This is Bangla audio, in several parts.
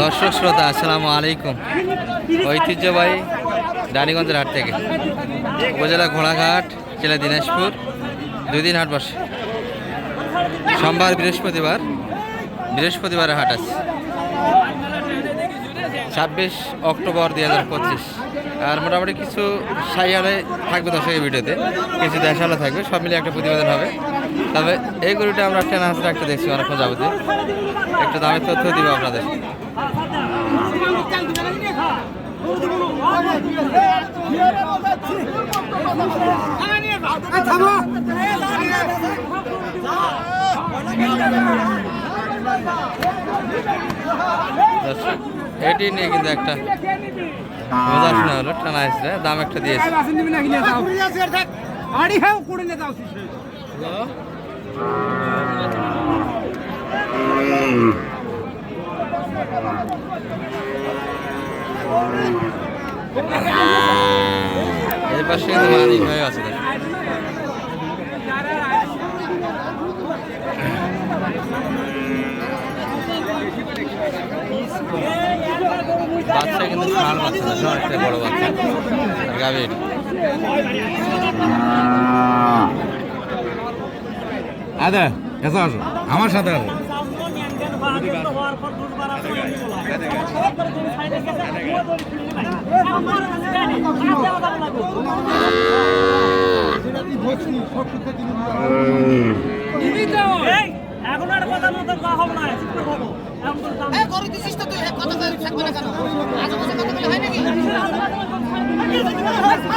দর্শক শ্রোতা, আসসালামু আলাইকুম। ঐতিহ্যবাহী রানীগঞ্জের হাট থেকে। উপজেলা ঘোড়াঘাট, জেলা দিনাজপুর দুই দিন হাট বসে। সোমবার বৃহস্পতিবার বৃহস্পতিবারে হাট আছে। ছাব্বিশ অক্টোবর দুই হাজার পঁচিশ। আর মোটামুটি কিছু সাইয়ালে থাকবে দর্শকের ভিডিওতে, কিছু দেশালে থাকবে, সব মিলিয়ে একটা প্রতিবেদন হবে। তবে এই গরুটা আমরা টেনা হাতে রাখতে দেখছি অনেকক্ষণ যাবতীয়। একটা দামের তথ্য দিব আপনাদের। এটি নিয়ে কিন্তু একটা বোঝাশোনা হলো টানা এসে দাম একটা দিয়েছে। আড়ি হ্যাঁ এই পাশে কিন্তু মালিক হয়ে আছে বাচ্চা কিন্তু ষাঁড় বাচ্চা দর্শক, অনেকটা বড় বাচ্চা। গাভীর। আদা এসো আসো। আমার সাথে আসো। এখন আর কথা মতো হবে কথা কই কেন আজ কথা বলে হয় নাকি ব্যবসা কি ব্যবসা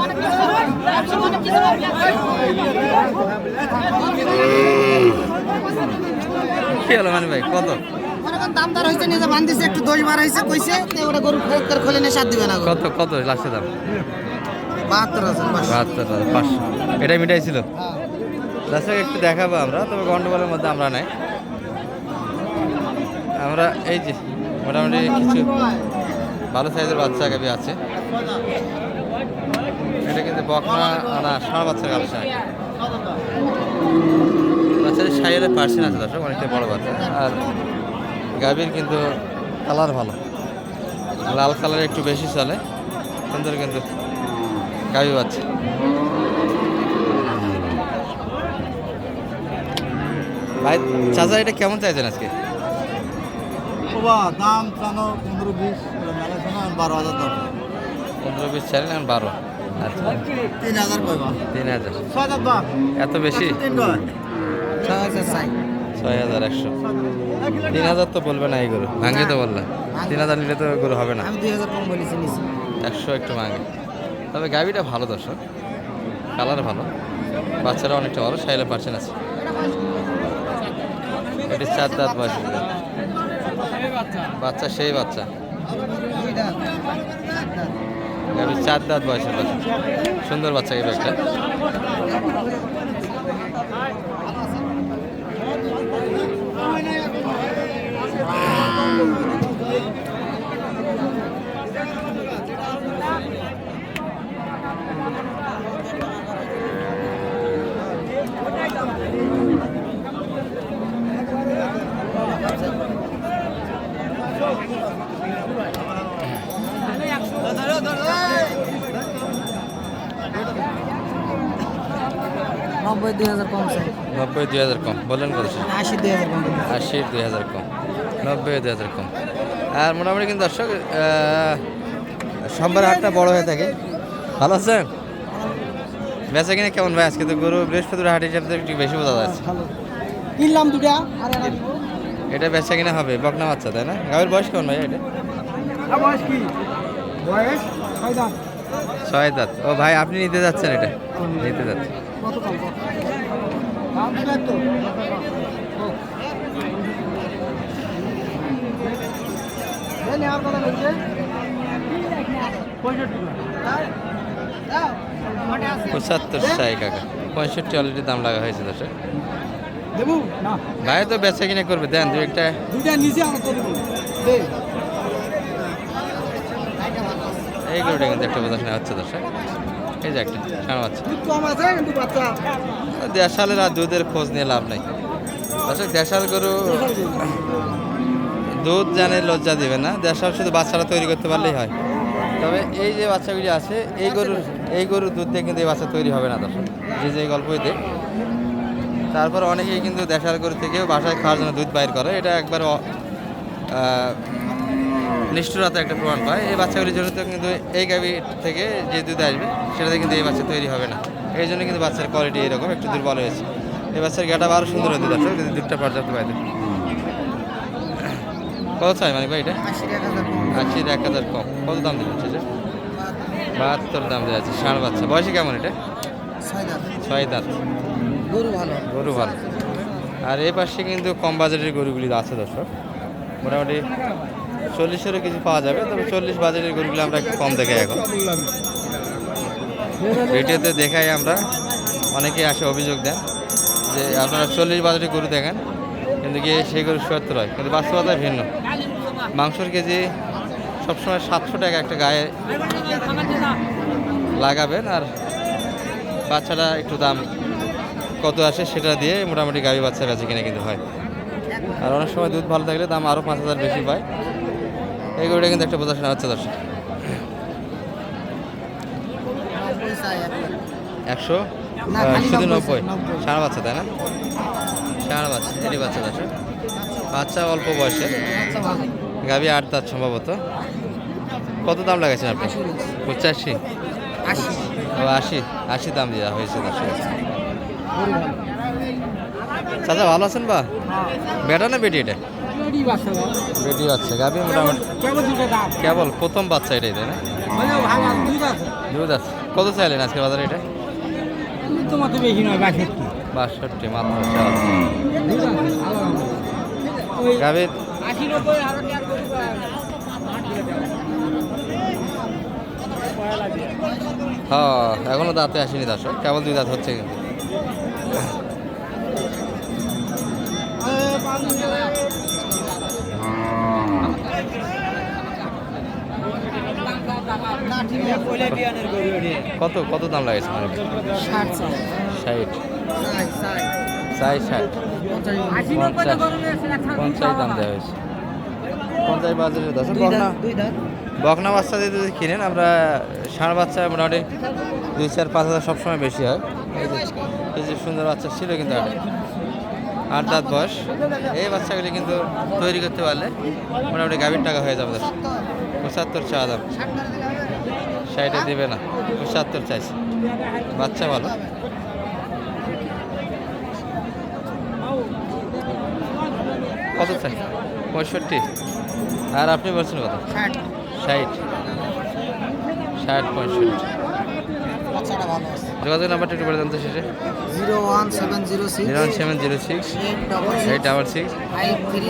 অনেক কিছু ব্যবসা অনেক কিছু কি হলো মানে ভাই? কত? করেন দাম দর হয়েছে নিজে বান্ধিছে একটু দই মারা হয়েছে কইছে ওরা গরু খোঁজ করে খোলে নিয়ে সাত দিবে না কত কত লাস্টে দাম? বাহাত্তর হাজার বাহাত্তর হাজার পাঁচশো। এটাই মিটাই ছিল? একটু দেখাবো আমরা তবে গন্ডগোলের মধ্যে আমরা নাই। আমরা এই যে মোটামুটি কিছু ভালো সাইজের বাচ্চা গাবি আছে। বকনা না ষাঁড় বাচ্চার কালেকশন বাচ্চাদের সাইডে পার্সেন্ট আছে দর্শক অনেকটা বড় বাচ্চা। আর গাভীর কিন্তু কালার ভালো। লাল কালার একটু বেশি চলে সুন্দর কিন্তু গাভী বাচ্চা। ভাই চাচা এটা কেমন চাইছেন আজকে? বাবা দাম জানো পনেরো বিশ বারো হাজার দাম। পনেরো বিশ চাইলেন এখন বারো। তিন হাজার তিন হাজার। এত বেশি? ছয় হাজার চাই ছয় হাজার একশো। তিন হাজার তো বলবে না এই গরু। ভাঙে তো বললাম তিন হাজার নিলে তো গরু হবে না। একশো একটু ভাঙে। তবে গাভিটা ভালো দর্শক। কালার ভালো। বাচ্চারা অনেকটা ভালো সাইলে পার্সেন্ট আছে। এটি চার দাঁত বয়স বাচ্চা সেই বাচ্চা। চার দাঁত বয়সের বাচ্চা। সুন্দর বাচ্চা গাভী একটা নব্বই দুই হাজার কম নব্বই দুই হাজার কম বললেন কত আশি দুই হাজার কম। আশি দুই হাজার কম নব্বই দুই হাজার কম। আর মোটামুটি কিন্তু দর্শক সোমবার হাটটা বড় হয়ে থাকে। ভালো আছেন? বেচা কিনে কেমন ভাই? আজকে তো গরু বৃহস্পতিবার হাট হিসাবে একটু বেশি বোঝা যাচ্ছে। কিনলাম দুটা এটা বেচা কিনা হবে বকনা বাচ্চা তাই না? গাভীর বয়স কেমন ভাই এটা? বয়স কি? বয়স ছয় ছয় দাঁত। ও ভাই আপনি নিতে যাচ্ছেন এটা? নিতে যাচ্ছেন। পঁচাত্তর ষাট টাকা। পঁয়ষট্টি অলরেডি দাম লাগা হয়েছে দেবু ভাই তো বেচা কিনে করবে দেন দু একটা। দুইটা নিজে আমার এই গরুটা কিন্তু একটা বোঝাশোনা হচ্ছে দর্শক। এই যে একটা সামনে বাচ্চা। সালের আর দুধের খোঁজ নিয়ে লাভ নাই। দর্শক দেশাল গরু দুধ জানে লজ্জা দিবে না। দেশাল শুধু বাচ্চারা তৈরি করতে পারলেই হয়। তবে এই যে বাচ্চাগুলি আছে এই গরুর এই গরুর দুধ দিয়ে কিন্তু এই বাচ্চা তৈরি হবে না দর্শক। যে যে গল্পইতে তারপর অনেকেই কিন্তু দেশাল গরু থেকেও বাসায় খাওয়ার জন্য দুধ বাইর করে। এটা একবার নিষ্ঠুরতা একটা প্রমাণ পায়। এই বাচ্চাগুলির জন্য তো কিন্তু এই গাভি থেকে যে দুধ আসবে সেটাতে কিন্তু এই বাচ্চা তৈরি হবে না। এই জন্য কিন্তু বাচ্চার কোয়ালিটি এরকম একটু দুর্বল হয়েছে। এই বাচ্চার গেটা আরও সুন্দর হতে দর্শক যদি দুধটা পর্যাপ্ত পাইতে কত চাই মানে ভাই এটা? আশি এক হাজার কম। আশির এক হাজার কম। কত দাম দিচ্ছে সেটা বাহাত্তর দাম দেওয়া আছে ষাঁড় বাচ্চা। বয়সে কেমন এটা? ছয় দাঁত। গরু ভালো। গরু ভালো। আর এ পাশে কিন্তু কম বাজেটের গরুগুলি আছে দর্শক। মোটামুটি চল্লিশেরও কিছু পাওয়া যাবে, তবে চল্লিশ বাজেটের গরুগুলো আমরা একটু কম দেখাই এখন। ভিডিওতে দেখাই আমরা, অনেকেই আসে অভিযোগ দেন যে আপনারা চল্লিশ বাজেটের গরু দেখেন, কিন্তু গিয়ে সেই গরু সত্তর হয়, কিন্তু বাস্তবতা ভিন্ন। মাংসর কেজি সবসময় সাতশো টাকা একটা গায়ে লাগাবেন, আর বাচ্চাটা একটু দাম কত আসে সেটা দিয়ে মোটামুটি গাভী বাচ্চা কাছে কিনে কিন্তু হয়। আর অনেক সময় দুধ ভালো থাকলে দাম আরও পাঁচ হাজার বেশি পায়। এই গরুটা কিন্তু একটা বোঝা শোনা হচ্ছে দর্শক। একশো? শুধু নব্বই। সারা বাচ্চা তাই না? সারা বাচ্চা এরই বাচ্চা দর্শক। বাচ্চা অল্প বয়সে। গাভী আট দাঁত সম্ভবত। কত দাম লাগাইছেন আপনি? পঁচাশি। আশি ও আশি। আশি দাম দেওয়া হয়েছে দর্শক। চাচা ভালো আছেন বা? বেটা না বেটি এটা? এডি বাচ্চা। বেটি বাচ্চা গাভী মোটামুটি। কেবল প্রথম বাচ্চা এটাই তাই না? মানে দুধ আছে। কত চাইলেন আজকে বাজারে এটা? তোমার তো বেশি নয় বাষট্টি। বাষট্টি মাত্র গরু পায়। হ্যাঁ এখনও দাঁতে আসেনি দর্শক। কেবল দুই দাঁত হচ্ছে কিন্তু। কত কত দাম লাগেছে চাই ষাট চাই ষাট। পঞ্চাশ পঞ্চাশ দাম দেওয়া হয়েছে। পঞ্চাশ বাজারে দশ বকনা বকনা বাচ্চা যদি কিনেন আমরা ষাঁড় বাচ্চা মোটামুটি দুই চার পাঁচ হাজার সবসময় বেশি হয়। এই যে এই যে সুন্দর বাচ্চা ছিল কিন্তু আগে আট দাঁত বয়স। এই বাচ্চাগুলি কিন্তু তৈরি করতে পারলে মোটামুটি গাভীর টাকা হয়ে যাবে। পঁচাত্তর চা দাম। ষাটে দেবে না। পঁচাত্তর চাইছে। বাচ্চা ভালো। কত চাই? পঁয়ষট্টি। আর আপনি বলছেন কত? ষাট। ষাট। ষাট পঁয়ষট্টি। যোগাযোগ নাম্বারটা একটু বলে দেন তো শেষে। Zero one seven zero six zero seven zero six. Eight double six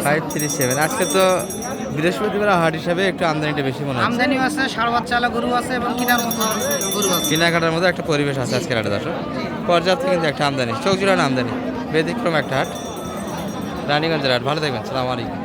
five three seven. আজকে তো বৃহস্পতিবার হাট হিসাবে একটু আমদানিটা বেশি মনে হচ্ছে। আমদানি আছে ষাড় বাচ্চালা গরু আছে এবং কিনার মতো গরু আছে। কেনাকাটার মধ্যে একটা পরিবেশ আছে আজকের হাটে দর্শক। পর্যাপ্ত কিন্তু একটা আমদানি চোখ জুড়ানো আমদানি। ব্যতিক্রম একটা হাট। রানীগঞ্জের হাট। ভালো থাকবেন সালাম আলাইকুম